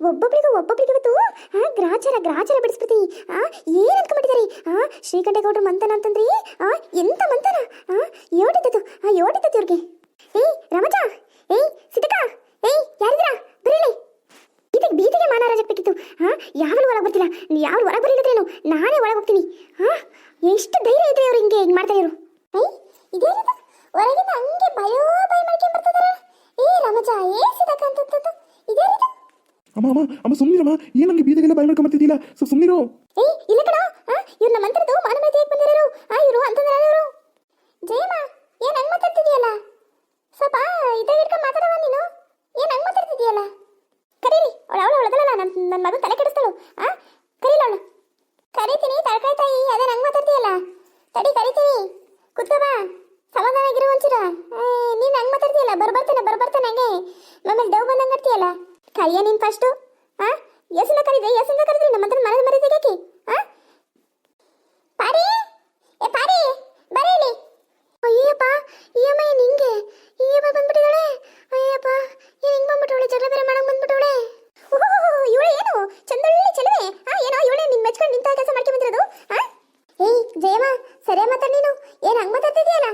ಒಬ್ಬೊಬ್ರಿಗೂ ಒಬ್ಬೊಬ್ಳಿಗೆ ಇವತ್ತು ಗ್ರಾಚಾರ ಗ್ರಾಚಾರ ಬಿಡಿಸ್ಬಿಡ್ತೀನಿ ಏನು ಅನ್ಕೊಂಡ್ಬಿಟ್ಟಿದಾರಿ? ಆ, ಶ್ರೀಕಂಠೇಗೌಡರು ಮಂತನ ಅಂತಂದ್ರಿ? ಆ, ಎಂತ ಮಂತನ ಆ ಯೋಟಿದ್ದದು ಆ ಯೋಟಿದ್ದದು ಇವ್ರಿಗೆ? ಏಯ್ ರಮಜಾ ಏಯ್ ಸಿದ್ದಕ್ಕ ಏಯ್ ಯಾರಿದ್ರ ಬರೀಲಿ! ಬೀದಿಗೆ ಮಾನರಾಜಕ್ಕೆ ಬೇಕಿತ್ತು ಹಾ ಯಾವಾಗಲೂ ಒಳಗೆ ಬರ್ತಿಲ್ಲ ಯಾರು ಒಳಗೆ ಬರಲಿಲ್ಲೇನು ನಾನೇ ಒಳಗೆ ಹೋಗ್ತೀನಿ. ಹಾ ಎಷ್ಟು ಧೈರ್ಯ ಇದೆ ಅವ್ರು ಹಿಂಗೆ ಹಿಂಗೆ ಮಾಡ್ತಾ ಇರು ಏಯ್, ಇದೇನಿದು? ಹೊರಗಿಂದ ಹಂಗೆ ಭಯೋ ಭಯ ಮಾಡ್ಕೊಂಡು ಬರ್ತಿದಾರ ಏ ರಮಜಾ ಏ ಸಿದಕ ಅಂತ ಅಮ್ಮ ಅಮ್ಮ ಅಮ್ಮ ಸುಮ್ಮನಿರಮ್ಮ ಏನು ನಂಗೆ ಬೀದಿಗೆಲ್ಲ ಬಾಯ್ ಮಾಡ್ಕೊಂಬರ್ತಿದ್ದಿಲ್ಲ ಸೊ ಸುಮ್ಮನಿರು ಏ, ಇಲ್ಲ ಕಣ. ಇವ್ರು ನಮ್ಮ ಮಂತ್ರದ್ದು ಮಾನವೀಯತೆ ಹೇಗೆ ಬಂದಿರೋ ಆ, ಇವರು ಅಂತಂದ್ರೆ ಇವರು ಜಯಮ್ಮ, ಏನ್ ಹಂಗೆ ಮಾತಾಡ್ತಿದ್ಯಲ್ಲ? ಸ್ವಲ್ಪ ಇದಾಗ ಇಟ್ಕೊಂಡು ಮಾತಾಡವ ನೀನು. ಏನ್ ಹಂಗೆ ಮಾತಾಡ್ತಿದ್ಯಲ್ಲ? ಕರೀರಿ, ಅವಳು ಅವಳು ಅವಳದಲ್ಲ ನನ್ನ ನನ್ನ ಮಗನ ತಲೆ ಕೆಡಿಸ್ತಾಳು. ಆ ಕರೀಲ ಅವಳು ಕರಿತೀನಿ ತರಕಾರಿ ತಾಯಿ ಅದೇ ಹಂಗ್ ಮಾತಾಡ್ತೀಯಲ್ಲ ತಡಿ ಕರಿತೀನಿ ಕುತ್ಕೋ ಬಾ ಸಮಾಧಾನಾಗಿರು ಒಂಚೂರ ನೀನು ಹಂಗ್ ಮಾತಾಡ್ತೀಯಲ್ಲ ಬರ್ಬರ್ತಾನೆ ಬರ್ಬರ್ತಾನೆ ಹಂಗೆ ಆಮೇಲೆ ದೇವ್ ಬಂದಂಗೆ ಆಡ್ತೀಯಲ್ಲ ಕರಿಯ ನೀನು ಫಸ್ಟು ಆ ಎಸಿಂದ ಕರೀದೆ ಎಸಿಂದ ಕರೀದ್ರಿ ನಮ್ಮ ಹತ್ರ ಮರದ ಮರಿ ತೆಗಿಯಕ್ಕೆ ಆ ಪಾರಿ ಏ ಪಾರಿ ಬರೀಲಿ ಅಯ್ಯಪ್ಪ ಅಯ್ಯಮ್ಮ ಏನ್ ಹಿಂಗೆ ಅಯ್ಯಪ್ಪ ಬಂದ್ಬಿಟ್ಟಿದ್ದಾಳೆ ಅಯ್ಯಪ್ಪ ಏನ್ ಹಿಂಗ್ ಬಂದ್ಬಿಟ್ಟವಳೆ ಜಗಳ ಬೇರೆ ಮಾಡಕ್ ಬಂದ್ಬಿಟ್ಟವಳೆ ಇವಳೆ ಏನು ಚಂದಳ್ಳಿ ಚೆಲುವೆ ಆ ಏನೋ ಇವಳೆ ನಿನ್ ಮೆಚ್ಕೊಂಡು ನಿಂತ ಕೆಲಸ ಮಾಡ್ಕೊಂಡ್ ಬಂದಿರೋದು ಆ ಏಯ್ ಜಯಮ್ಮ ಸರಿಯ ಮಾತಾಡ್ ನೀನು ಏನ್ ಹಂಗ್ ಮಾತಾಡ್ತಿದ್ಯಲ್ಲ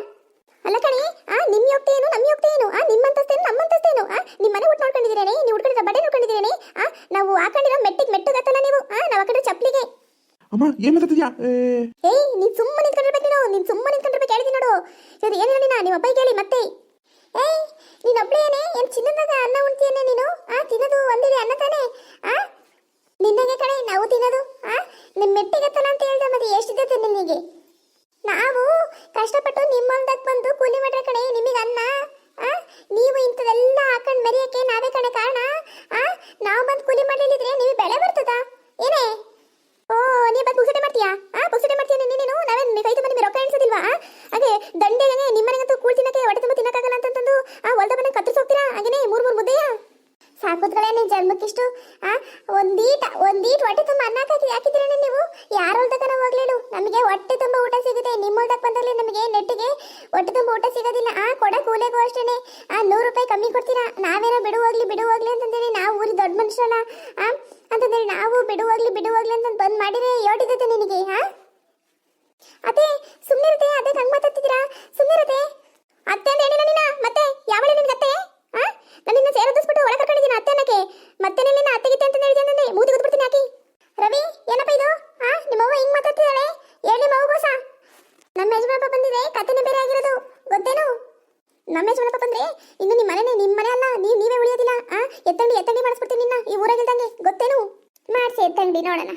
ಅಲ್ಲ ಕಣಿ ಆ ನಿಮ್ ಯೋಗ್ತಿ ಏನು ನಮ್ ಯೋಗ್ತಿ ಏನು ಆ ನಿಮ್ಮ ಅಂತಸ್ತೇನು ನಮ್ಮ ಅಂತಸ್ತೇನು ಆ ನಿಮ್ಮ ಮನೆ ಊಟ ನೋಡ್ಕೊಂಡಿದ್ದೀರೇನೆ ನೀವು ಉಟ್ಕೊಂಡಿರೋ ಬಟ್ಟೆ ನೋಡ್ಕೊಂಡಿದ್ದೀರೇನೆ ಆ ನಾವು ಹಾಕೊಂಡಿರೋ ಮೆಟ್ಟಿಗೆ ಮೆಟ್ಟು ಗತ್ತಲ್ಲ ನೀವು ಆ ನಾವು ಹಾಕೊಂಡಿರೋ ಚಪ್ಪಲಿಗೆ ಅಮ್ಮ, ಏನ್ ಮಾತಾಡ್ತಿದ್ಯಾ? ಏಯ್, ನೀನ್ ಸುಮ್ಮನೆ ನಿಂತ್ಕೊಂಡಿರ್ಬೇಕು ನೀನು ನೀನ್ ಸುಮ್ಮನೆ ನಿಂತ್ಕೊಂಡಿರ್ಬೇಕು ಹೇಳಿದೀನಿ ನೋಡು. ಇದು ಏನು ಹೇಳಿನ ನಿಮ್ಮ ಅಪ್ಪ ಕೇಳಿ, ಮತ್ತೆ. ಏಯ್, ನೀನ್ ಒಬ್ಳೇನೆ? ಏನ್ ಚಿನ್ನದಾಗ ಅನ್ನ ಉಣ್ತೀಯನೆ ನೀನು? ಆ, ತಿನ್ನೋದು ಒಂದಿದೆ ಅನ್ನ ತಾನೇ? ಆ? ನಿನ್ನಗೆ ಕಣೆ, ನಾವು ತಿನ್ನೋದು? ಆ? ನಿಮ್ ಮೆಟ್ಟಿಗತ್ತಲ್ಲ ಅಂತ ಹೇಳ್ದೆ ಮತ್ತೆ ಎಷ್ಟಿದೆ ನಿನಗೆ? ನಾವು ಕಷ್ಟಪಟ್ಟು ನಿಮ್ಮೊಂದಕ್ಕೆ ಬಂದು ಕೂಲಿ ಮಾಡ್ರೆ ಕಡೆ ನಿಮಗೆ ಅನ್ನ, ಆ? ನೀವು ಇಂಥದೆಲ್ಲ ಹಾಕೊಂಡು ಮರಿಯಕ್ಕೆ ನಾವೇ ಕಣೆ ಕಾರಣ? ಆ? ನಾವು ಬಂದು ಕೂಲಿ ಮಾಡಲಿದ್ರೆ ನಿಮಗೆ ಬೆಳೆ ಬರ್ತದಾ ಏನೇ ಓ ನೀ ಬಂದು ಪುಕ್ಸಟೆ ಮಾಡ್ತೀಯಾ ಆ ಪುಕ್ಸಟೆ ಮಾಡ್ತೀಯ ನೀನು ನಾವೇನ್ ಕೈ ತುಂಬ ನಿಮಗೆ ರೊಕ್ಕ ಎಣಿಸೋದಿಲ್ವಾ ಹಾಗೆ ದಂಡೆಗೆ ನಿಮ್ಮನೆಗಂತೂ ಕೂಳ್ ತಿನ್ನಕ್ಕೆ ಹೊಟ್ಟೆ ತುಂಬ ತಿನ್ನಕ್ಕಾಗಲ್ಲ ಅಂತಂದು ಆ ಹೊಲ್ದ ಮನೆ ಕತ್ತರಿಸಿ ಹೋಗ್ತೀರಾ ಹಾಗೇನೆ ಮೂರ್ ಮೂರ್ ಮುದ್ದೆಯಾ ಸಾಕುತ್ಗಳೇ ನಿನ್ ಜನ್ಮಕ್ಕಿಷ್ಟು ಆ ಒಂದೀಟ ಒಂದೀಟ್ ಹೊಟ್ಟೆ ತುಂಬ ಅನ್ನ ಹಾಕಿ ಹಾಕಿದ್ರೇನೆ ನೀವು ಯಾರ ಹೊಲ್ದಕ್ಕನ ಹೋಗ್ಲೇಳು ನಮಗೆ ಹೊಟ್ಟೆ ತುಂಬ ಊಟ ಸಿಗುತ್ತೆ. ನಿಮ್ಮ ಊಟಕ್ಕೆ ಬಂದಲ್ಲಿ ನಮಗೆ ನೆಟ್ಟಿಗೆ ಹೊಟ್ಟೆ ತುಂಬ ಊಟ ಸಿಗೋದಿಲ್ಲ. ಆ ಕೊಡ ಕೂಲೆಗೂ ಅಷ್ಟೇ ಆ ನೂರು ರೂಪಾಯಿ ಕಮ್ಮಿ ಕೊಡ್ತೀರಾ? ನಾವೇನೋ ಬಿಡುವಾಗ್ಲಿ ಬಿಡುವಾಗ್ಲಿ ಅಂತಂದೇಳಿ ನಾವು ಊರಿ ದೊಡ್ಡ ಮನುಷ್ಯರಲ್ಲ, ಆ? ಅಂತಂದೇಳಿ ನಾವು ಬಿಡುವಾಗ್ಲಿ ಬಿಡುವಾಗ್ಲಿ ಅಂತ ಬಂದ್ ಮಾಡಿದ್ರೆ ಯೋಟಿದ್ದತೆ ನಿನಗೆ, ಹಾ? ಅದೇ ಸುಮ್ಮನಿರುತ್ತೆ ಅದೇ ಹಂಗ್ ಮಾತಾಡ್ತಿದ್ದೀರಾ? ಸುಮ್ಮನಿರುತ್ತೆ ಅತ್ತೆ ಅಂತ ನೀನ? ಮತ್ತೆ ಯಾವಳೆ ನಿನ್ಗೆ ಅತ್ತೆ? ಹಾ ನಾನು ಸೇರೋದಿಸ್ಬಿಟ್ಟು ಒಳಗೆ ಕರ್ಕೊಂಡಿದ್ದೀನಿ ಅತ್ತೆ ಅನ್ನಕ್ಕೆ ಮತ್ತೆ ನಿನ್ನ ಅತ್ತೆಗಿತ್ತೆ ಅಂತ ಹೇಳಿದೆ ಅಂತಂದೆ ಮೂತಿ ಗೊತ್ಬಿಡ್ತೀನಿ ಹಾಕಿ ರವಿ ಏನಪ್ಪ ಇದು ಆ ನಿಮ್ಮವ್ವ ಹಿಂಗ್ ಮಾತಾಡ್ತಿದ್ದಾಳೆ ಹೇಳಿ ಮಗುಗೋಸ ನಮ್ಮ ಯಜಮಾನಪ್ಪ ಬಂದಿದೆ ಕತೆನೇ ಬೇರೆ ಆಗಿರೋದು ಗೊತ್ತೇನು ನಮ್ಮ ಯಜಮಾನಪ್ಪ ಬಂದ್ರೆ ಇನ್ನು ನಿಮ್ಮ ಮನೆನೇ ನಿಮ್ಮ ಮನೆ ಅಲ್ಲ ನೀವು ನೀವೇ ಉಳಿಯೋದಿಲ್ಲ ಆ ಎತ್ತಂಗಡಿ ಎತ್ತಂಗಡಿ ಮಾಡಿಸ್ಬಿಡ್ತೀನಿ ನಿನ್ನ ಈ ಊರಾಗಿಲ್ದಂಗೆ ಗೊತ್ತೇನು ಮಾಡಿಸಿ ಎತ್ತಂಗಡಿ ನೋಡೋಣ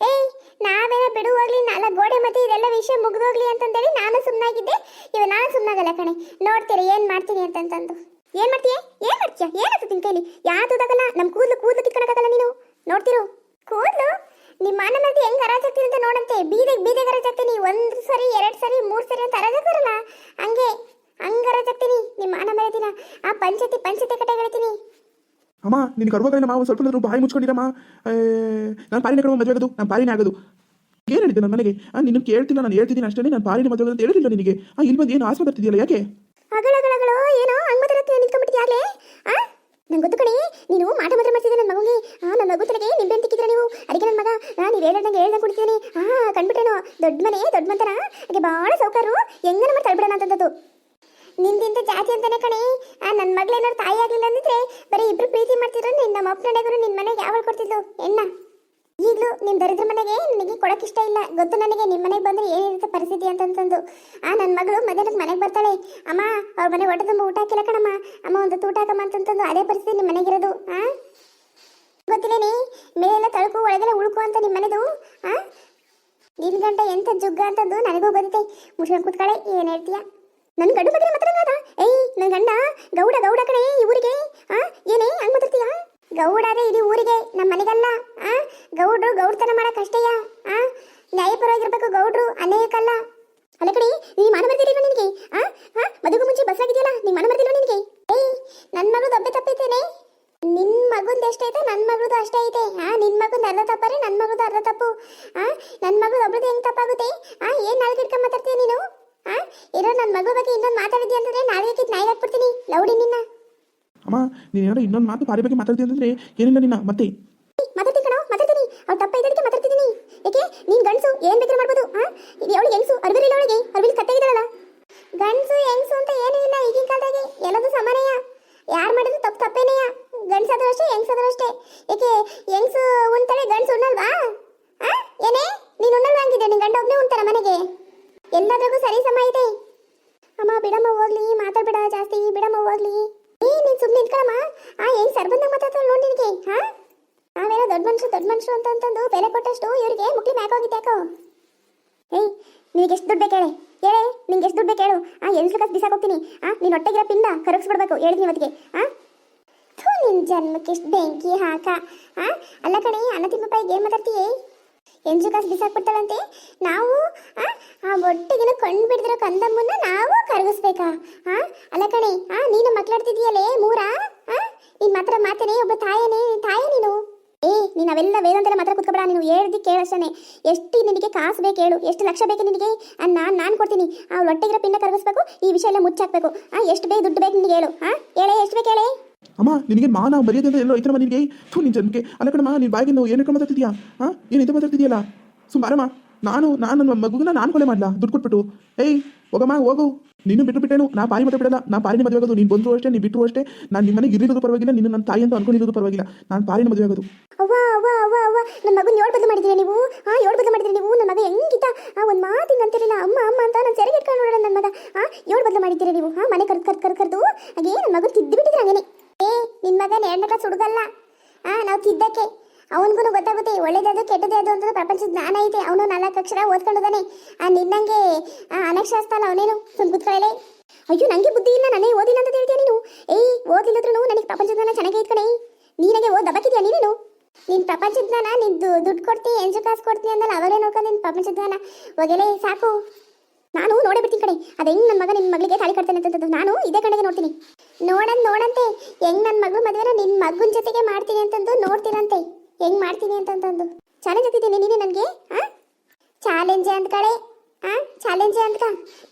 ಏಯ್ ನಾವೇನ ಬಿಡು ಹೋಗ್ಲಿ ನಾಲ್ಕು ಗೋಡೆ ಮತ್ತೆ ಇದೆಲ್ಲ ವಿಷಯ ಮುಗಿದೋಗ್ಲಿ ಅಂತಂದೇಳಿ ನಾನು ಸುಮ್ಮನಾಗಿದ್ದೆ ಇವ ನಾನು ಸುಮ್ಮನಾಗಲ್ಲ ಕಣೆ. ನೋಡ್ತೀರಿ, ಏನ್ ಮಾಡ್ತೀನಿ ಅಂತಂತಂದು. ಏನ್ ಮಾಡ್ತೀಯ? ಏನ್ ಮಾಡ್ತೀಯ? ಏನಾಗ್ತದೆ ನಿನ್ ಕೈಲಿ ಯಾವ್ದಾಗಲ್ಲ ನಮ್ ಕೂದ್ಲು ಕೂದ್ಲು ತಿಕ್ಕಣಕ್ಕಾಗಲ್ಲ ನೀನು. ನೋಡ್ತಿರು. ಕೂದ್ಲು? ನಿಮ್ಮ ಮಾನ ಮಧ್ಯೆ ಹೆಂಗ್ ಹರಾಜಾಗ್ತೀನಿ ಅಂತ ನೋಡಂತೆ. ಬೀದಿಗೆ ಬೀದಿಗೆ ಹರಾಜಾಗ್ತೀನಿ ಒಂದ್ ಸರಿ, ಎರಡ್ ಸರಿ, ಮೂರ್ ಸರಿ ಅಂತ ಹರಾಜಾಗ್ತಾರಲ್ಲ ಹಂಗೆ, ಹಂಗ ಹರಾಜಾಗ್ತೀನಿ ನಿಮ್ಮ ಮಾನ ದಿನ. ಆ ಪಂಚತಿ ಪಂಚತಿ ಕಟ್ಟೆ ಅಮ್ಮ ನಿನ್ನ ಕರ್ವಾಗಲ್ಲ ಮಾವು ಸ್ವಲ್ಪ ಬಾಯಿ ಮುಚ್ಕೊಂಡಿರಮ್ಮ. ನಾನು ಪಾರಿನ ಕಡೆ ಮದುವೆ ಆಗೋದು. ನಾನು ಪಾರಿನೇ ಆಗೋದು. ಏನು ಹೇಳಿದೆ ನನ್ನ ಮನೆಗೆ? ನಿನ್ನ ಕೇಳ್ತಿಲ್ಲ, ನಾನು ಹೇಳ್ತಿದ್ದೀನಿ ಅಷ್ಟೇ ನಾನು ಪಾರಿನ ಮದುವೆ ಅಂತ ಹೇಳಿಲ್ಲ ನಿನಗೆ. ಆ, ಇಲ್ಲಿ ಬಂದು ಏನು ಆಸೆ ಬರ್ತಿದೆಯಲ್ಲ ಯಾಕೆ? ಏನೋ ಹಂಗ್ ನಿಂತ್ಕೊಂಡ್ಬಿಟ್ಟಿದ್ಯಾಗ್ಲೇ ಆ? ನಂಗೆ ಗೊತ್ತು ಕಣೆ, ನೀನು ಮಾಟ ಮಾತ್ರ ಮಾಡ್ತಿದ್ದೆ ನನ್ನ ಮಗುಗೆ? ಆ ನನ್ನ ಮಗು ತಲೆಗೆ ನಿಂಬೆ ಅಂತಿಕ್ಕಿದ್ರ ನೀವು? ಅದಕ್ಕೆ ನನ್ನ ಮಗ ನಾ ನೀವು ಹೇಳ್ದಂಗೆ ಹೇಳ್ದಂಗೆ ಕುಡಿತೀನಿ ಆ ಕಂಡ್ಬಿಟ್ಟೇನೋ ದೊಡ್ಡ ಮನೆ, ದೊಡ್ಡ ಮಂತನ? ಅದಕ್ಕೆ ಭಾಳ ಸೌಕರ್ಯ ಹೆಂಗನ ಮಾಡಿ ತಳ್ಬಿಡೋಣ ಅಂತದ್ದು ನಿಂದಿಂತ ಜಾತಿ ಅಂತಾನೆ ಕಣೆ. ಆ ನನ್ನ ಮಗಳೇನಾದ್ರು ತಾಯಿ ಆಗಲಿಲ್ಲ ಅಂದ್ರೆ ಬರೀ ಇಬ್ರು ಪ್ರೀತಿ ಮಾಡ್ತಿದ್ರು ನಿನ್ನ ನಮ್ಮ ನಿನ್ನ ಮನೆಗೆ ಯಾವಾಗ ಕೊಡ್ತಿದ್ಲು? ಎಣ್ಣ. ಈಗಲೂ ನಿಮ್ಮ ದರಿದ್ರ ಮನೆಗೆ ನಿಮಗೆ ಕೊಡಕ್ ಇಷ್ಟ ಇಲ್ಲ. ಗೊತ್ತು ನನಗೆ ನಿಮ್ಮ ಮನೆಗೆ ಬಂದ್ರೆ ಏನಿರುತ್ತೆ ಪರಿಸ್ಥಿತಿ ಅಂತಂತಂದು. ಆ ನನ್ನ ಮಗಳು ಮಧ್ಯಾಹ್ನಕ್ಕೆ ಮನೆಗೆ ಬರ್ತಾಳೆ. ಅಮ್ಮ, ಅವ್ರ ಮನೆ ಹೊಟ್ಟೆ ತುಂಬ ಊಟ ಹಾಕಿಲ್ಲ ಕಣಮ್ಮ. ಅಮ್ಮ, ಒಂದು ತೂಟ ಹಾಕಮ್ಮ ಅಂತಂತಂದು ಅದೇ ಪರಿಸ್ಥಿತಿ ನಿಮ್ಮ ಮನೆಗಿರೋದು. ಆ? ಗೊತ್ತಿಲ್ಲೇನಿ? ಮೇಲೆಲ್ಲ ತಳಕು, ಒಳಗೆಲ್ಲ ಉಳ್ಕು ಅಂತ ನಿಮ್ಮ ಮನೆದು. ಆ? ನಿನ್ ಗಂಟೆ ಎಂತ ಜುಗ್ಗ ಅಂತಂದು ನನಗೂ ಬರುತ್ತೆ ಮುಷ್ಕೊಂಡು ಕೂತ್ಕಳೆ, ಏನ್ ಹೇಳ್ತೀಯ? ನನ್ನ ಗಂಡು ಬಗ್ಗೆ ಏಯ್ ನನ್ನ ಗಂಡ ಗೌಡ ಗೌಡ ಕಣೆ ಇವರಿಗೆ ಊರಿಗೆ. ಆ, ಏನೇ, ಹಂಗೆ ಮಾತಾಡ್ತೀಯ? ಗೌಡ ಅದೇ ಇಡೀ ಊರಿಗೆ ನಮ್ಮ ಮನೆಗಲ್ಲ, ಆ? ಗೌಡ್ರು ಗೌಡ್ತನ ಮಾಡಕ್ ಅಷ್ಟೇಯ? ಆ? ನ್ಯಾಯಪರವಾಗಿರ್ಬೇಕು ಗೌಡ್ರು ಅನೇಕಲ್ಲ ಅಲ್ಲ ಕಡೆ ನೀ ಮನ ಬರ್ತಿಲ್ವ ನಿನಗೆ? ಆ? ಆ? ಮದುವೆ ಮುಂಚೆ ಬಸ್ ಆಗಿದೆಯಲ್ಲ ನೀ ಮನ ಬರ್ತಿಲ್ವ ನಿನಗೆ? ಏಯ್ ನನ್ನ ಮಗಳು ದೊಬ್ಬೆ ತಪ್ಪಿದ್ದೇನೆ ನಿನ್ ಮಗುಂದ ಎಷ್ಟೈತೆ? ನನ್ನ ಮಗಳದು ಅಷ್ಟೇ ಐತೆ. ಆ, ನಿನ್ ಮಗುಂದ ಅರ್ಧ ತಪ್ಪರೆ ನನ್ನ ಮಗುದು ಅರ್ಧ ತಪ್ಪು. ಆ? ನನ್ನ ಮಗಳು ಒಬ್ಬಳದು ಹೆಂಗ್ ತಪ್ಪಾಗುತ್ತೆ? ಆ, ಏನ್ ನಾಳೆ ಇಟ್ಕೊಂಡ್ ಮಾತಾಡ್ತೀಯ ನೀನು? ಆ? ಇರೋ ನನ್ನ ಮಗು ಬಗ್ಗೆ ಇನ್ನೊಂದು ಮಾತಾಡಿದ್ಯಾ ಅಂತಂದ್ರೆ ನಾಳೆ ನಾಯಿಗೆ ಹಾಕ್ಬಿಡ್ತೀನಿ, ಲೌಡಿ ನಿನ್ನ. ಅಮ್ಮ, ನೀನು ಇನ್ನೊಂದು ಮಾತು ಪಾರಿ ಬಗ್ಗೆ ಮಾತಾಡ್ತೀನಿ ಅಂದ್ರೆ ಏನಿಲ್ಲ ನಿನ್ನ ಮತ್ತೆ? ಮಾತಾಡ್ತೀನಿ ಕಣೋ, ಮಾತಾಡ್ತೀನಿ. ಅವ್ರು ತಪ್ಪ ಇದ್ದಕ್ಕೆ ಮಾತಾಡ್ತಿದ್ದೀನಿ ಏಕೆ? ನೀನ್ ಗಂಡಸು, ಏನ್ ಬೇಕಾದ್ರೂ ಮಾಡ್ಬೋದು ಹಾ ಇದು ಅವಳು ಹೆಂಗಸು ಅರ್ಬಿರಿಲ್ಲ ಅವಳಿಗೆ ಅರ್ಬಿಲಿ ಕತ್ತಾಗಿದ್ದಾಳಲ್ಲ ಗಂಡಸು ಹೆಂಗಸು ಅಂತ ಏನೂ ಇಲ್ಲ ಈಗಿನ ಕಾಲದಾಗೆ ಎಲ್ಲದೂ ಸಮಾನಯ್ಯ ಯಾರು ಮಾಡಿದ್ರು ತಪ್ಪು ತಪ್ಪೇನೆಯ ಗಂಡಸಾದ್ರೂ ಅಷ್ಟೇ ಹೆಂಗಸಾದ್ರೂ ಅಷ್ಟೇ ಯಾಕೆ ಹೆಂಗಸು ಉಣ್ತಾಳೆ ಗಂಡಸು ಉಣ್ಣಲ್ವಾ ಆ ಏನೇ ನೀನು ಉಣ್ಣಲ್ವಾ ಹಂಗಿದ್ದೆ ನಿನ್ ಗಂಡ ಒಬ್ಬನೇ ಉಣ್ತಾರ ಮನೆಗೆ ಎಲ್ಲದ್ರಾಗೂ ಸರಿ ಸಮ ಇದೆ ಅಮ್ಮ ಬಿಡಮ್ಮ ಹೋಗ್ಲಿ ಮಾತಾಡ್ಬೇಡ ಜಾಸ್ತಿ ಬಿಡಮ್ಮ ಹೋಗ್ಲಿ ಏ ನೀನ್ ಸುಮ್ಮನೆ ನಿಂತ್ಕೊಳಮ್ಮ ಆ ಹೆಂಗ್ ಸರ್ಬಂದಾಗ ಮಾತಾಡ್ತಾಳೆ ನೋಡಿ ನಿನಗೆ ಹಾ? ನಾವೇನೋ ದೊಡ್ಡ ಮನುಷ್ಯರು ದೊಡ್ಡ ಮನುಷ್ಯರು ಅಂತ ಅಂತಂದು ಬೆಲೆ ಕೊಟ್ಟಷ್ಟು ಇವರಿಗೆ ಮುಕ್ಳಿ ಮ್ಯಾಕ್ ಹೋಗಿದ್ದೆ ಯಾಕೋ? ಏಯ್, ನಿನಗೆ ಎಷ್ಟು ದುಡ್ಡು ಬೇಕು ಹೇಳಿ? ನಿಂಗೆ ಎಷ್ಟು ದುಡ್ಡು ಬೇಕು ಆ ಎಲ್ರು ಕಾಸು ಬಿಸಾಕ್ ಹೋಗ್ತೀನಿ. ಆ, ನೀನು ಹೊಟ್ಟೆಗಿರೋ ಪಿಂಡ ಕರಗಿಸ್ಬಿಡ್ಬೇಕು. ಹೇಳಿದ್ನಿ ಇವತ್ತಿಗೆ. ಆ? ಥೂ ನಿನ್ನ ಜನ್ಮಕ್ಕೆ ಎಷ್ಟು ಬೆಂಕಿ ಹಾಕ. ಆ, ಅಲ್ಲ ಕಣೆ ಅನ್ನ ತಿಮ್ಮಪ್ಪ ಏನು ಮಾತಾಡ್ತೀಯೇ? ಎಂಜು ಕಾಸು ಬಿಸಾಕ್ಬಿಡ್ತಾಳಂತೆ ನಾವು, ಆ ಆ ಹೊಟ್ಟೆಗಿನ ಕಣ್ಣು ಬಿಡ್ದಿರೋ ಕಂದಮ್ಮನ್ನ ನಾವು ಕರಗಿಸ್ಬೇಕಾ? ಆ, ಅಲ್ಲ ಕಣೆ, ಆ, ನೀನು ಮಕ್ಳಾಡ್ತಿದೀಯಲೇ ಮೂರ? ಆ ನಿನ್ ಮಾತ್ರ ಮಾತೇನೆ, ಒಬ್ಬ ತಾಯನೇ, ತಾಯ ನೀನು. ಏ, ನೀನು ಅವೆಲ್ಲ ವೇದಾಂತೆಲ್ಲ ಮಾತ್ರ ಕುತ್ಕೊಬೇಡ, ನೀನು ಹೇಳ್ದಿ ಕೇಳಷ್ಟೇ ಎಷ್ಟು ನಿನಗೆ ಕಾಸು ಬೇಕು ಹೇಳು, ಎಷ್ಟು ಲಕ್ಷ ಬೇಕು ನಿನಗೆ? ನಾನು ನಾನು ಕೊಡ್ತೀನಿ. ಆ ಹೊಟ್ಟೆಗಿರೋ ಪಿನ್ನ ಕರಗಿಸ್ಬೇಕು, ಈ ವಿಷಯ ಎಲ್ಲ ಮುಚ್ಚಾಕ್ಬೇಕು. ಆ, ಎಷ್ಟು ಬೇಕು ದುಡ್ಡು ಬೇಕು ನಿನಗೆ ಹೇಳು ಹಾ ಹೇಳೇ, ಎಷ್ಟು ಬೇಕು ಹೇಳಿ? ಅಮ್ಮ, ನಿನಗೆ ಮಾನ ಮರ್ಯಾದೆ ಅಂತ ಎಲ್ಲೋ ಐತಮ್ಮ ನಿನಗೆ? ಥೂ ನಿನ್ನ ಜನ್ಮಕ್ಕೆ. ಅಲ್ಲ ಕಣಮ್ಮ, ನೀನು ಬಾಯಿಗೆ ನಾವು ಏನಕ್ಕೆ ಮಾತಾಡ್ತಿದ್ಯಾ? ಹಾಂ ಏನು ಇದು ಮಾತಾಡ್ತಿದ್ಯಲ್ಲ? ಸುಮಾರಮ್ಮ ನಾನು ನಾನು ನನ್ನ ಮಗುನ ನಾನು ಕೊಲೆ ಮಾಡ್ಲಾ? ದುಡ್ಡು ಕೊಟ್ಬಿಟ್ಟು. ಏಯ್, ಹೋಗಮ್ಮ, ಹೋಗು. ನೀನು ಬಿಟ್ಟು ಬಿಟ್ಟೇನು? ನಾ ಪಾರಿ ಮತ್ತೆ ಬಿಡಲ್ಲ. ನಾ ಪಾರಿನ ಮದುವೆ ಆಗೋದು. ನೀನು ಬಂದ್ರು ಅಷ್ಟೇ ನೀ ಬಿಟ್ಟರು ಅಷ್ಟೇ. ನಾನು ನಿಮ್ಮ ಮನೆಗೆ ಇರಿರೋದು ಪರವಾಗಿಲ್ಲ. ನಿನ್ನ ನನ್ನ ತಾಯಿ ಅಂತ ಅನ್ಕೊಂಡಿರೋದು ಪರವಾಗಿಲ್ಲ. ನಾನು ಪಾರಿನ ಮದುವೆ ಆಗೋದು. ಅವ್ವಾ ಅವ್ವಾ ಅವ್ವಾ, ಅವ್ವ. ನನ್ನ ಮಗನ ಏಳು ಬದಲು ಮಾಡಿದ್ದೀರಾ ನೀವು? ಆ ಏಳು ಬದಲು ಮಾಡಿದ್ದೀರಿ ನೀವು? ನನ್ನ ಮಗ ಹೆಂಗಿದ್ದ ಆ, ಒಂದು ಮಾತು ಹಿಂಗೆ ಅಂತಿರಲಿಲ್ಲ. ಅಮ್ಮ ಅಮ್ಮ ಅಂತ ನಾನು ಸೆರೆಗೆ ಇಟ್ಕೊಂಡು ನೋಡೋಣ ನನ್ನ ಮಗ. ಆ ಏಳು ಬದಲು ಮಾಡಿದ್ದೀರಾ ನೀವು? ಆ, ಮನೆ ಕರ್ದು ಕರ್ದು ಕರ್ದು ಕರ್ದು? ಹಾಗೆ ನನ್ನ ಮಗನ ತಿದ್ದು ಬಿಟ್ಟಿದ್ದೀರ ಹಂಗೇನೆ ಏ ನಿನ್ನ ಮಗನ ಎರಡನೇ ಕ್ಲಾಸ್ ಹುಡುಗಲ್ಲ ಆ ನಾವು ತಿದ್ದಕ್ಕೆ ಅವನಿಗೂ ಗೊತ್ತಾಗುತ್ತೆ ಒಳ್ಳೇದದು ಕೆಟ್ಟದೇ ಅದು ಅಂತ ಪ್ರಪಂಚದ ಜ್ಞಾನ ಐತೆ. ಅವನು ನಾಲ್ಕು ಅಕ್ಷರ ಓದ್ಕೊಂಡಿದ್ದಾನೆ. ಆ ನಿನ್ನಂಗೆ ಅನಕ್ಷರಸ್ಥ ಅಲ್ಲ ಅವನೇನು? ಸುಮ್ ಅಯ್ಯೋ ನನಗೆ ಬುದ್ಧಿ ಇಲ್ಲ ನನಗೆ ಓದಿಲ್ಲ ಅಂತ ಹೇಳ್ತೀಯ ನೀನು? ಏಯ್ ಓದಿಲ್ಲದ್ರೂ ನನಗೆ ಪ್ರಪಂಚದ ಜ್ಞಾನ ಚೆನ್ನಾಗಿ ಇಟ್ಕಣೆ ನೀನಾಗೆ ಓದ್ ದಬಕ್ಕಿದ್ಯಾ ನೀನೇನು? ನೀನ್ ಪ್ರಪಂಚದ ಜ್ಞಾನ, ನೀನ್ ದುಡ್ಡು ಕೊಡ್ತೀನಿ ಎಂಜು ಕಾಸು ಕೊಡ್ತೀನಿ ಅಂದಲ್ಲ ಅವಾಗಲೇ ನೋಡ್ಕೊಂಡು ನಿನ್ ಪ್ರಪಂಚದ ಜ್ಞಾನ. ಹೋಗಲೇ ಸಾಕು. ನಾನು ನೋಡೇ ಬಿಡ್ತೀನಿ ಕಡೆ ಅದು ಹೆಂಗ್ ನನ್ನ ಮಗ ನಿನ್ನ ಮಗಳಿಗೆ ತಾಳಿ ಕಟ್ತಾನೆ ಅಂತಂದು ನಾನು ಇದೇ ಕಡೆಗೆ ನೋಡ್ತೀನಿ. ನೋಡಂತ ನೋಡಂತೆ. ಹೆಂಗ್ ನನ್ನ ಮಗಳು ಮದುವೆನ ನಿನ್ ಮಗನ ಜೊತೆಗೆ ಮಾಡ್ತೀನಿ ಅಂತಂದು ನೋಡ್ತೀರಂತೆ ಹೆಂಗ್ ಮಾಡ್ತೀನಿ ಅಂತಂದು ಚಾಲೆಂಜ್ ಹಾಕಿದ್ದೀನಿ ನೀನೇ ನನಗೆ, ಆ? ಚಾಲೆಂಜ್ ಅಂತ ಕಡೆ ಆ? ಚಾಲೆಂಜ್ ಅಂತ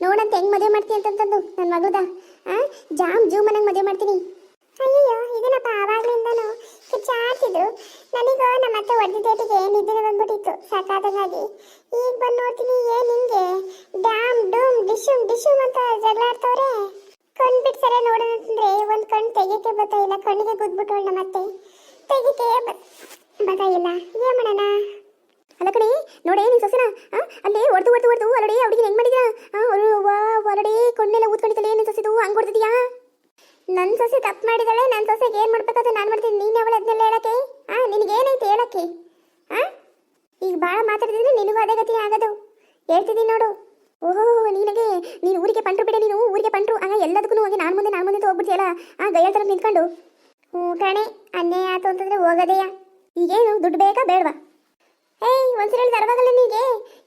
ನೋಡಂತ ಹೆಂಗ್ ಮದುವೆ ಮಾಡ್ತೀನಿ ಅಂತಂದು ನನ್ನ ಮಗದ ಆ? ಜಾಮ್ ಜೂಮ್ ಮನೆಗೆ ಮದುವೆ ಮಾಡ್ತೀನಿ ಅಯ್ಯಯ್ಯೋ ಇದನ್ನಪ್ಪ ಆವಾಗ್ಲಿಂದನು ಕಿಚ್ಚಾಡ್ತಿದ್ರು ನನಗೂ ನಮ್ಮ ಅತ್ತೆ ಹೊಡೆದಿದ್ದೇಟಿಗೆ ನಿದ್ದೆ ಬಂದ್ಬಿಟ್ಟಿತ್ತು ಸಾಕಾದಂಗಾಗಿ ಈಗ ಬಂದು ನೋಡ್ತೀನಿ ಏನ್ ಹಿಂಗೆ ಡ್ಯಾಮ್ ಡೂಮ್ ಡಿಶುಮ್ ಡಿಶುಮ್ ಅಂತ ಜಗಳ ಆಡ್ತವ್ರೆ ಕಣ್ ಬಿಟ್ಟು ಸರಿ ನೋಡೋಣ ಅಂತಂದ್ರೆ ಒಂದ್ ಕಣ್ ತೆಗಿಯಕ್ಕೆ ಬರ್ತಾ ಇಲ್ಲ ಕಣ್ಣಿಗೆ ಗುದ್ಬಿಟ್ಟು ನಮ್ಮ ಅತ್ತೆ ತೆಗಿಕೆ ಬರ್ತಾ ಇಲ್ಲ ಏನ್ ಮಾಡೋಣ ಅಲ್ಲ ಕಣೆ ನೋಡೇ ನೀನ್ ಸೊಸೆನ ಆ, ಅಲ್ಲಿ ಹೊಡೆದು ಹೊಡೆದು ಹೊಡೆದು ಹೊರಡಿ ಅವ್ರಿಗೆ ಹೆಂಗ್ ಮಾಡಿದ್ಯಾ ಅವರು ಹೊರಡಿ ಕೊಂಡೆಲ್ಲ ಊದ್ಕೊಂಡಿದ್ದಲ್ಲ ಏನು ಸೊಸೆದು ಹಂಗ್ ಹೊಡೆದಿದ್ಯಾ ನನ್ನ ಸೊಸೆ ತಪ್ಪು ಮಾಡಿದಾಳೆ ನನ್ನ ಸೊಸೆಗೆ ಏನು ಮಾಡ್ಬೇಕಾದ್ರೆ ನಾನು ಮಾಡ್ತೀನಿ. ನೀನು ಅವಳು ಅದನ್ನೆಲ್ಲ ಹೇಳಕ್ಕೆ? ಆ, ನಿನಗೇನೈತೆ ಹೇಳಕ್ಕೆ? ಆ? ಈಗ ಭಾಳ ಮಾತಾಡಿದ್ರೆ ನಿನಗೂ ಅದೇ ಗತಿ ಆಗೋದು. ಹೇಳ್ತಿದ್ದೀನಿ ನೋಡು. ಓಹೋ, ನಿನಗೆ, ನೀನು ಊರಿಗೆ ಪಂಟ್ರು ಬಿಡೆ, ನೀನು ಊರಿಗೆ ಪಂಟ್ರು. ಆಗ ಎಲ್ಲದಕ್ಕೂ ಹೋಗಿ ನಾನು ಮುಂದೆ ನಾನು ಮುಂದೆ ಹೋಗ್ಬಿಡ್ತೀಯಲ್ಲ? ಆ ಗೈಯ ಥರ ನಿಂತ್ಕೊಂಡು. ಹ್ಞೂ ಕಣೆ, ಅನ್ಯಾಯ ಆಯ್ತು ಅಂತಂದ್ರೆ ಹೋಗೋದೆಯ ಈಗೇನು, ದುಡ್ಡು ಬೇಕಾ ಬೇಡವಾ? ಏಯ್, ಒಂದ್ಸರಿ ಅರ್ವಾಗಲ್ಲ ನಿನಗೆ?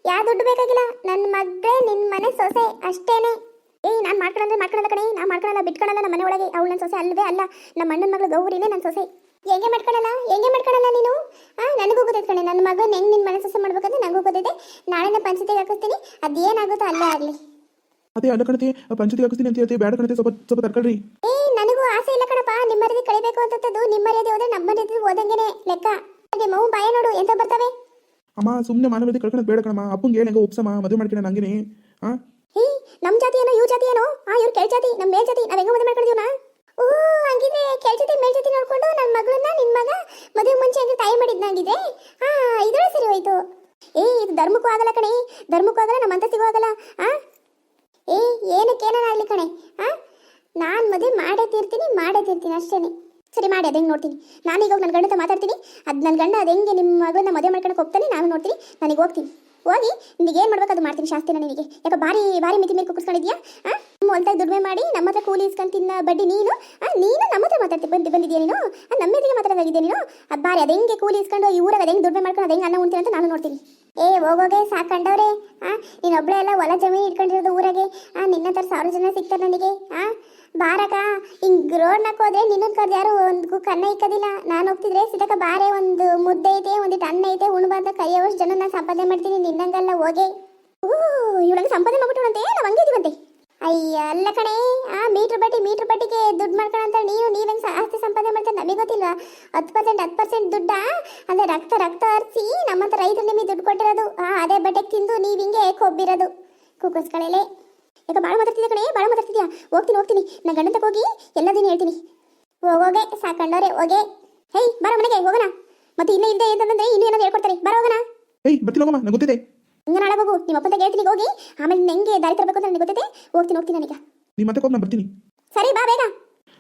ಯಾವ ದುಡ್ಡು ಬೇಕಾಗಿಲ್ಲ? ನನ್ನ ಮಗ್ಗೆ ನಿನ್ನ ಮನೆ ಸೊಸೆ, ಅಷ್ಟೇನೆ. ಏಯ್ ನಾನು ಮಾಡ್ಕೊಳ್ಳಂದ್ರೆ ಮಾಡ್ಕೊಳಲ್ಲ ಕಣೆ ನಾನು ಮಾಡ್ಕೊಳಲ್ಲ ಬಿಟ್ಕೊಳಲ್ಲ ನಮ್ಮ ಮನೆ ಒಳಗೆ ಅವಳು ನನ್ನ ಸೊಸೆ ಅಲ್ವೇ ಅಲ್ಲ ನಮ್ಮ ಅಣ್ಣನ ಮಗಳು ಗೌರಿನೇ ನನ್ನ ಸೊಸೆ. ಹೆಂಗೆ ಮಾಡ್ಕೊಳಲ್ಲ ಹೆಂಗೆ ಮಾಡ್ಕೊಳಲ್ಲ ನೀನು? ಆ ನನಗೂ ಗೊತ್ತೈತೆ ಕಣೆ ನನ್ನ ಮಗನ ಹೆಂಗೆ ನಿನ್ನ ಮನೆ ಸೊಸೆ ಮಾಡ್ಬೇಕಂದ್ರೆ ನನಗೂ ಗೊತ್ತೈತೆ ನಾಳೆನ ಪಂಚಾಯತಿಗೆ ಹಾಕಿಸ್ತೀನಿ ಅದೇನಾಗುತ್ತೋ ಅಲ್ಲೇ ಆಗಲಿ. ಅದೇ ಅಲ್ಲ ಕಣತೆ ಪಂಚಾಯತಿಗೆ ಹಾಕಿಸ್ತೀನಿ ಅಂತ ಹೇಳ್ತೀವಿ ಬೇಡ ಕಣತೆ ಸ್ವಲ್ಪ ಸ್ವಲ್ಪ ತರ್ಕೊಳ್ರಿ ಏ ನನಗೂ ಆಸೆ ಇಲ್ಲ ಕಣಪ್ಪ ನಿಮ್ಮ ಮರ್ಯಾದೆ ಕಳಿಬೇಕು ಅಂತದ್ದು ನಿಮ್ಮ ಮರ್ಯಾದೆ ಹೋದ್ರೆ ನಮ್ಮ ಮರ್ಯಾದೆ ಹೋದಂಗೆನೆ ಲೆಕ್ಕ. ಅದೇ ಮೌ ಬಾಯ ನೋಡು ಎಂತ ಬರ್ತವೆ? ಅಮ್ಮ ಸುಮ್ಮನೆ ಮಾನವತೆ ಕಳ್ಕೊಳೋದು ಬೇಡ ಕಣಮ್ಮ ಅಪ್ಪಂಗೆ ಹೇಳಿ ಹೆಂಗೋ ಉಪ್ಸಮ್ಮ ಮದುವೆ ಮಾಡ್ಕೊಳ್ಳೋಣ ಹಂಗೇನೆ. ಹಾಂ ಹೇ ನಮ್ಮ ಜಾತಿ ಏನೋ, ಇವ್ರ ಜಾತಿ ಏನೋ? ಆ, ಇವ್ರ ಕೆಳ ಜಾತಿ ನಮ್ಮ ಮೇಲ್ ಜಾತಿ, ನಾವ್ ಹೆಂಗ ಮದುವೆ ಮಾಡ್ಕೊಂಡಿವ್ನ ಓ, ಹಂಗಿದ್ರೆ ಕೆಳ ಜಾತಿ, ಮೇಲ್ ಜಾತಿ ನೋಡ್ಕೊಂಡು ನನ್ನ ಮಗಳನ್ನ ನಿನ್ ಮಗ ಮದುವೆ ಮುಂಚೆ ಹಂಗೆ ತಾಯಿ ಮಾಡಿದ್ನಾಗಿದೆ. ಹಾ ಇದ್ರೊಳಗೆ ಸರಿ ಹೋಯ್ತು. ಏ, ಇದು ಧರ್ಮಕ್ಕೂ ಆಗಲ್ಲ ಕಣೆ. ಧರ್ಮಕ್ಕೂ ಆಗಲ್ಲ ನಮ್ಮ ಅಂತಸ್ತಿಗೂ ಆಗಲ್ಲ. ಆ? ಏ ಏನಕ್ಕೇನ ಆಗ್ಲಿ ಕಣೆ? ಆ? ನಾನು ಮದುವೆ ಮಾಡೇ ತೀರ್ತೀನಿ ಮಾಡೇ ತೀರ್ತೀನಿ ಅಷ್ಟೇನೆ. ಸರಿ ಮಾಡಿ, ಅದು ಹೆಂಗೆ ನೋಡ್ತೀನಿ? ನಾನೀಗ ನನ್ನ ಗಂಡ ಮಾತಾಡ್ತೀನಿ. ಅದು ನನ್ನ ಗಂಡ ಅದು ಹೆಂಗೆ ನಿಮ್ಮ ಮಗಳನ್ನ ಮದುವೆ ಮಾಡ್ಕೊಳಕ್ಕೆ ಹೋಗ್ತಾನೆ, ನಾನು ನೋಡ್ತೀನಿ, ನನಗೆ ಹೋಗ್ತೀನಿ. ಹೋಗಿ ನಿನಗೆ ಏನು ಮಾಡ್ಬೇಕು ಅದು ಮಾಡ್ತೀನಿ ಶಾಸ್ತಿನ ನಿನಗೆ. ಯಾಕೆ ಭಾರಿ ಭಾರಿ ಮಿತಿ ಆ? ನಮ್ಮ ಹೊಲ್ದಾಗ ದುಡಿಮೆ ಮಾಡಿ ನಮ್ಮ ಹತ್ರ ಕೂಲಿ ಇಸ್ಕೊಂಡು ತಿನ್ನ ಬಡ್ಡಿ ನೀನು? ನೀನು ನಮ್ಮ ಹತ್ರ ಮಾತಾಡ್ತಿ ಬಂದು ಬಂದಿದ್ಯಾ ನೀನು? ನಮ್ಮ ಎದುರಿಗೆ ಮಾತಾಡೋದಾಗಿದೆ ನೀನು? ಅದು ಬಾರಿ ಅದು ಹೆಂಗೆ ಕೂಲಿ ಇಸ್ಕೊಂಡು ಈ ಊರಾಗ ಹೆಂಗೆ ದುಡಿಮೆ ಮಾಡ್ಕೊಂಡು ಅದು ಹೆಂಗೆ ಅನ್ನ ಉಣ್ತೀನಿ ಅಂತ ನಾನು ನೋಡ್ತೀನಿ. ಏ, ಹೋಗೋಗೆ ಸಾಕಂಡವ್ರೆ. ಆ, ನೀನು ಒಬ್ಬಳೆ ಎಲ್ಲ ಹೊಲ ಜಮೀನು ಇಟ್ಕೊಂಡಿರೋದು ಊರಾಗೆ. ಆ, ನಿನ್ನ ಥರ ಸಾವಿರ ಜನ ಸಿಗ್ತಾರೆ ನನಗೆ. ಆ ಬಾರಕ ಹಿಂಗೆ ರೋಡ್ನಾಗ ಹೋದ್ರೆ ನಿನ್ನ ಕರ್ದು ಯಾರು ಒಂದು ಕನ್ನ ಇಕ್ಕೋದಿಲ್ಲ. ನಾನು ಹೋಗ್ತಿದ್ರೆ ಸಿದಕ ಬಾರೆ ಒಂದು ಮುದ್ದೆ ಐತೆ ಒಂದಿಟ್ಟು ಅನ್ನ ಐತೆ, ಉಣ್ಬಾರ್ದ ಕೈಯವಷ್ಟು ಜನ ನಾನು ಸಂಪಾದನೆ ಮಾಡ್ತೀನಿ, ನಿನ್ನಂಗೆಲ್ಲ, ಹೋಗೆ. ಓ ಇವಳಂಗೆ ಸಂಪಾದನೆ ಮಾಡ್ಬಿಟ್ಟು ನಾವು ಹಂಗೆ ಇದೀವಂತೆ ಅಯ್ಯ, ಅಲ್ಲ ಕಣೆ, ಆ ಮೀಟ್ರ್ ಬಡ್ಡಿ, ಮೀಟ್ರ್ ಬಡ್ಡಿಗೆ ದುಡ್ಡು ಮಾಡ್ಕೊಳಂತ ನೀವು ನೀವೇನು ಆಸ್ತಿ ಸಂಪಾದನೆ ಮಾಡ್ತಾರೆ ನಮಗೆ ಗೊತ್ತಿಲ್ವಾ? ಹತ್ತು ಪರ್ಸೆಂಟ್ ಹತ್ತು ಪರ್ಸೆಂಟ್ ದುಡ್ಡ? ಅಂದ್ರೆ ರಕ್ತ ರಕ್ತ ಹರಿಸಿ ನಮ್ಮಂತ ರೈತರು ನಿಮಗೆ ದುಡ್ಡು ಕೊಟ್ಟಿರೋದು. ಆ, ಅದೇ ಬಟ್ಟೆಗೆ ತಿಂದು ನೀವು ಹಿಂಗೆ ಕೊಬ್ಬಿರೋದು. ಕುಕ್ಕಸ್ಗಳೇ ಈಗ ಭಾಳ ಮಾತಾಡ್ತಿದ್ಯಾ ಕಣೆ? ಭಾಳ ಮಾತಾಡ್ತಿದ್ಯಾ? ಹೋಗ್ತೀನಿ ಹೋಗ್ತೀನಿ. ನಾ ಗಂಡಂತಕ್ಕೆ ಹೋಗಿ ಎಲ್ಲದನ್ನು ಹೇಳ್ತೀನಿ. ಹೋಗೋಗೆ ಸಾಕಂಡವ್ರೆ ಹೋಗೆ. ಹೇಯ್, ಬಾರ ಮನೆಗೆ, ಹೋಗೋಣ. ಮತ್ತೆ ಇನ್ನೂ ಇಲ್ಲದೆ ಏನಂದ್ರೆ ಇನ್ನೂ ಏನಾದ್ರು ಹೇಳ್ಕೊಡ್ತಾರೆ. ಹೋಗೋಣ. ಏಯ್ ಬರ್ತಿಲ್ಲ ಹೋಗಮ್ಮ ನಂಗೆ ಗೊತ್ತಿದೆ. ಹಿಂಗೆ ನಾಳೆ ಹೋಗು ನಿಮ್ಮ ಅಪ್ಪಂತ ಹೇಳ್ತೀನಿ ಹೋಗಿ ಆಮೇಲೆ ಹೆಂಗೆ ದಾರಿ ತರಬೇಕು ಅಂತ ನನಗೆ ಗೊತ್ತಿದೆ ಹೋಗ್ತೀನಿ ಹೋಗ್ತೀನಿ ನನಗೆ. ನಿಮ್ಮ ಮತ್ತೆ ಹೋಗಿ ನಾನು ಬರ್ತೀನಿ ಸರಿ ಬಾ ಬೇಗ.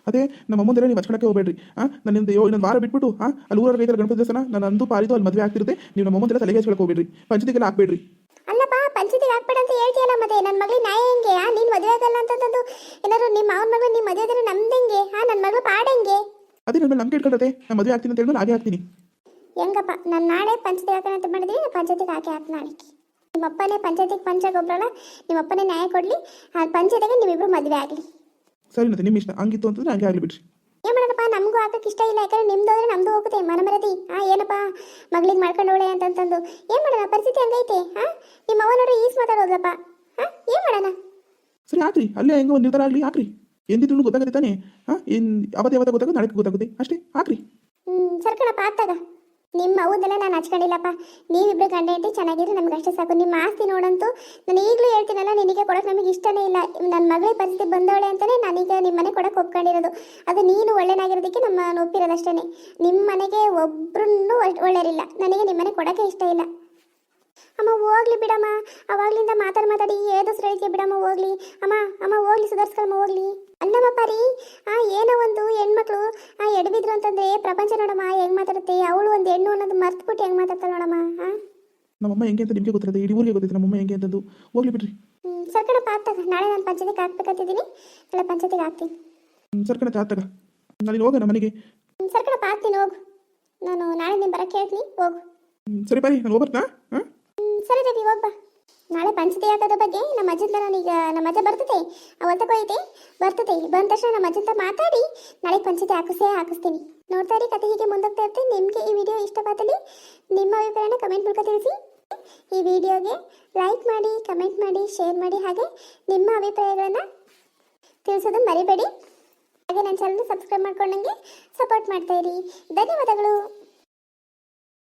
ಅದೇ ನಮ್ಮ ಅಮ್ಮಂದಿರ ನೀವು ಹಚ್ಕೊಳಕ್ಕೆ ಹೋಗ್ಬೇಡ್ರಿ. ಹಾಂ ನನ್ನಿಂದ ಯೋ ಇನ್ನೊಂದು ವಾರ ಬಿಟ್ಬಿಟ್ಟು ಆ ಅಲ್ಲಿ ಊರ ಐತಲ್ಲ ಗಣಪತಿ ದೇವಸ್ಥಾನ ನಾನು ಅಂದು ಪಾರಿದು ಅಲ್ಲಿ ಮದುವೆ ಆಗ್ತಿರುತ್ತೆ. ನೀವು ನಮ್ಮ ಅಮ್ಮಂದಿರ ತಲೆಗೆ ಹಚ್ಕೊಳಕ್ಕೆ ಹೋಗ್ಬೇಡ್ರಿ. ಪಂಚತಿಗೆಲ್ಲ ಹಾಕ್ಬೇಡ್ರಿ. ಅಲ್ಲಪ್ಪ ಪಂಚದಿಗೆ ಹಾಕ್ಬೇಡ ಅಂತ ಹೇಳ್ತೀಯಲ್ಲ ಮತ್ತೆ ನನ್ನ ಮಗಳಿಗೆ ನ್ಯಾಯ ಹೆಂಗೆ? ಆ ನೀನು ಮದುವೆ ಆಗಲ್ಲ ಅಂತಂದು ಏನಾದ್ರು ನಿಮ್ಮ ಮಾವನ ಮಗಳು ನಿಮ್ಮ ಮದುವೆ ಆದ್ರೆ ನಮ್ದೆಂಗೆ ಆ ನನ್ನ ಮಗಳು ಪಾಡೆಂಗೆ ಅದೇ ನನ್ನ ಮೇಲೆ ನಂಬಿಕೆ ಇಟ್ಕೊಳ್ರತೆ ನಾನು ಮದುವೆ ಆಗ್ತೀನಿ ಅಂತ ಹೇಳಿದ್ರೆ ಹಾಗೆ ಆಗ್ತೀನಿ ಹೆಂಗಪ್ಪ ನಾನು ನಾಳೆ ಪಂಚದಿಗೆ ಹಾಕೋಣ ಅಂತ ಮಾಡಿದ್ರಿ ಪಂಚತಿಗೆ ಹಾಕಿ ಹಾಕಿ ನಿಮ್ಮಪ್ಪನೇ ಪಂಚಾಯತಿಗೆ ನಿಮ್ಮ ನಿಮ್ಮಪ್ಪನೇ ನ್ಯಾಯ ಕೊಡಲಿ. ಆ ಪಂಚಾಯತಿಗೆ ನೀವಿಬ್ರು ಮದುವೆ ಆಗಲಿ. ಸರಿ ಮತ್ತೆ ನಿಮ್ಮ ಇಷ್ಟ ಹಂಗಿತ್ತು ಅಂತಂದ್ರೆ ಹಂಗೆ ಆಗಲಿ ಬಿಡ್ರಿ. ಏನ್ ಮಾಡೋಣಪ್ಪ ನಮಗೂ ಆಗಕ್ಕೆ ಇಷ್ಟ ಇಲ್ಲ. ಯಾಕಂದ್ರೆ ನಿಮ್ದು ಹೋದ್ರೆ ನಮ್ದು ಹೋಗುತ್ತೆ. ಮನಮರದಿ ಆ ಏನಪ್ಪ ಮಗಳಿಗೆ ಮಾಡ್ಕೊಂಡವಳೆ ಅಂತಂತಂದು. ಏನ್ ಮಾಡೋಣ? ಪರಿಸ್ಥಿತಿ ಹಂಗೈತೆ. ಹಾ ನಿಮ್ಮ ಅವ್ವ ನೋಡ್ರಿ ಈಸ್ ಮಾತಾಡೋದಪ್ಪ ಹಾ ಏನ್ ಮಾಡೋಣ? ಸರಿ ಹಾಕ್ರಿ. ಅಲ್ಲೇ ಹೆಂಗೋ ಒಂದು ನಿರ್ಧಾರ ಆಗಲಿ. ಹಾಕ್ರಿ. ಎಂದಿದ್ರು ಗೊತ್ತಾಗುತ್ತೆ ತಾನೇ. ಹಾಂ ಏನು ಅವತ್ತು ಯಾವತ್ತ ಗೊತ್ತಾಗುತ್ತೆ ನಾಳೆ ಗೊತ್ತಾಗುತ್ತೆ. ಅಷ್ಟೇ. ಹಾಕ್ರಿ. ಹ್ಮ್ ಸರ್ಕಣಪ್ಪ ಆತಾಗ ನಿಮ್ಮ ಅವುದೆಲ್ಲ ನಾನು ಹಚ್ಕೊಂಡಿಲ್ಲಪ್ಪ. ನೀವಿಬ್ರು ಗಂಡ ಹೆಂಡತಿ ಚೆನ್ನಾಗಿದ್ರೆ ನಮ್ಗೆ ಅಷ್ಟೇ ಸಾಕು. ನಿಮ್ಮ ಆಸ್ತಿ ನೋಡಂತೂ ನಾನು ಈಗಲೂ ಹೇಳ್ತೀನಲ್ಲ, ನಿನಗೆ ಕೊಡೋಕೆ ನಮಗೆ ಇಷ್ಟನೇ ಇಲ್ಲ. ನನ್ನ ಮಗಳ ಪರಿಸ್ಥಿತಿ ಬಂದವಳೆ ಅಂತಲೇ ನಾನೀಗ ನಿಮ್ಮ ಮನೆ ಕೊಡೋಕೆ ಒಪ್ಕೊಂಡಿರೋದು. ಅದು ನೀನು ಒಳ್ಳೆನಾಗಿರೋದಕ್ಕೆ ನಮ್ಮ ಒಪ್ಪಿರೋದಷ್ಟೇ ನಿಮ್ಮ ಮನೆಗೆ ಒಬ್ರು ಒಳ್ಳೆಯರಿಲ್ಲ ನನಗೆ ನಿಮ್ಮನೆ ಕೊಡೋಕೆ ಇಷ್ಟ ಇಲ್ಲ. ಅಮ್ಮ ಹೋಗ್ಲಿ ಬಿಡಮ್ಮ. ಅವಾಗ್ಲಿಂದ ಮಾತಾಡ್ ಮಾತಾಡಿ ಏದಸ್ರು ಹೇಳ್ತೀಯ ಬಿಡಮ್ಮ ಹೋಗ್ಲಿ. ಅಮ್ಮ ಅಮ್ಮ ಹೋಗ್ಲಿ ಸುಧಾರಿಸ್ಕೊಳಮ್ಮ ಹೋಗ್ಲಿ. ಅಲ್ಲಮ್ಮಪ್ಪ ರೀ ಆ ಏನೋ ಒಂದು ಹೆಣ್ಮಕ್ಳು ಆ ಎಡವಿದ್ರು ಅಂತಂದ್ರೆ ಪ್ರಪಂಚ ನೋಡಮ್ಮ ಹೆಂಗ್ ಮಾತಾಡುತ್ತೆ? ಅವಳು ಒಂದು ಹೆಣ್ಣು ಅನ್ನೋದು ಮರ್ತ್ಬಿಟ್ಟು ಹೆಂಗ್ ಮಾತಾಡ್ತಾಳೆ ನೋಡಮ್ಮ ಆ? ನಮ್ಮಮ್ಮ ಹೆಂಗೆ ಅಂತ ನಿಮಗೆ ಗೊತ್ತಿರುತ್ತೆ ಇಡೀ ಊರಿಗೆ ಗೊತ್ತಿದೆ ನಮ್ಮಮ್ಮ ಹೆಂಗೆ ಅಂತಂದು. ಹೋಗ್ಲಿ ಬಿಡ್ರಿ. ಸರ್ ಆಗ್ತದ ನಾಳೆ ನಾನು ಪಂಚಾಯತಿಗೆ ಹಾಕ್ಬೇಕಂತಿದ್ದೀನಿ ನಾಳೆ ಪಂಚಾಯತಿಗೆ ಹಾಕ್ತೀನಿ. ಸರ್ ಕಣಕ್ಕೆ ಆತಾಗ ನಾನು ಹೋಗೋಣ ಮನೆಗೆ? ಸರ್ ಸರ್ಕಣಪ್ಪ ಹಾಕ್ತೀನಿ ಹೋಗು. ನಾನು ನಾಳೆ ನೀನು ಬರಕ್ಕೆ ಹೇಳ್ತೀನಿ ಹೋಗು. ಸರಿ ಬಾರಿ ನಾನು ಹೋಗ್ಬರ್ತಾ ಹಾಂ? ಸರಿ ರವಿ ಹೋಗ್ಬಾ ನಾಳೆ ಪಂಚತೆ ಹಾಕೋದ್ರ ಬಗ್ಗೆ ನಮ್ಮ ಅಜ್ಜಿಂದ ನಾನೀಗ ನಮ್ಮ ಅಜ್ಜ ಬರ್ತದೆ. ಅವತ್ತಕ್ಕೆ ಹೋಯ್ತೆ. ಬರ್ತದೆ. ಬಂದ ತಕ್ಷಣ ನಮ್ಮ ಅಜ್ಜಂತ ಮಾತಾಡಿ. ನಾಳೆ ಪಂಚತೆ ಹಾಕಿಸೇ ಹಾಕಿಸ್ತೀನಿ. ನೋಡ್ತಾ ಇರಿ, ಕತೆ ಹೀಗೆ ಮುಂದೋಗ್ತಾ ಇರ್ತೀನಿ ನಿಮಗೆ ಈ ವಿಡಿಯೋ ಇಷ್ಟವಾದಲ್ಲಿ ನಿಮ್ಮ ಅಭಿಪ್ರಾಯನ ಕಮೆಂಟ್ ಮೂಲಕ ತಿಳಿಸಿ. ಈ ವಿಡಿಯೋಗೆ ಲೈಕ್ ಮಾಡಿ, ಕಮೆಂಟ್ ಮಾಡಿ, ಶೇರ್ ಮಾಡಿ ಹಾಗೆ ನಿಮ್ಮ ಅಭಿಪ್ರಾಯಗಳನ್ನು ತಿಳಿಸೋದು ಮರಿಬೇಡಿ. ಹಾಗೆ ನನ್ನ ಚಾನಲ್ನ ಸಬ್ಸ್ಕ್ರೈಬ್ ಮಾಡ್ಕೊಂಡಂಗೆ ಸಪೋರ್ಟ್ ಮಾಡ್ತಾ ಇರಿ. ಧನ್ಯವಾದಗಳು.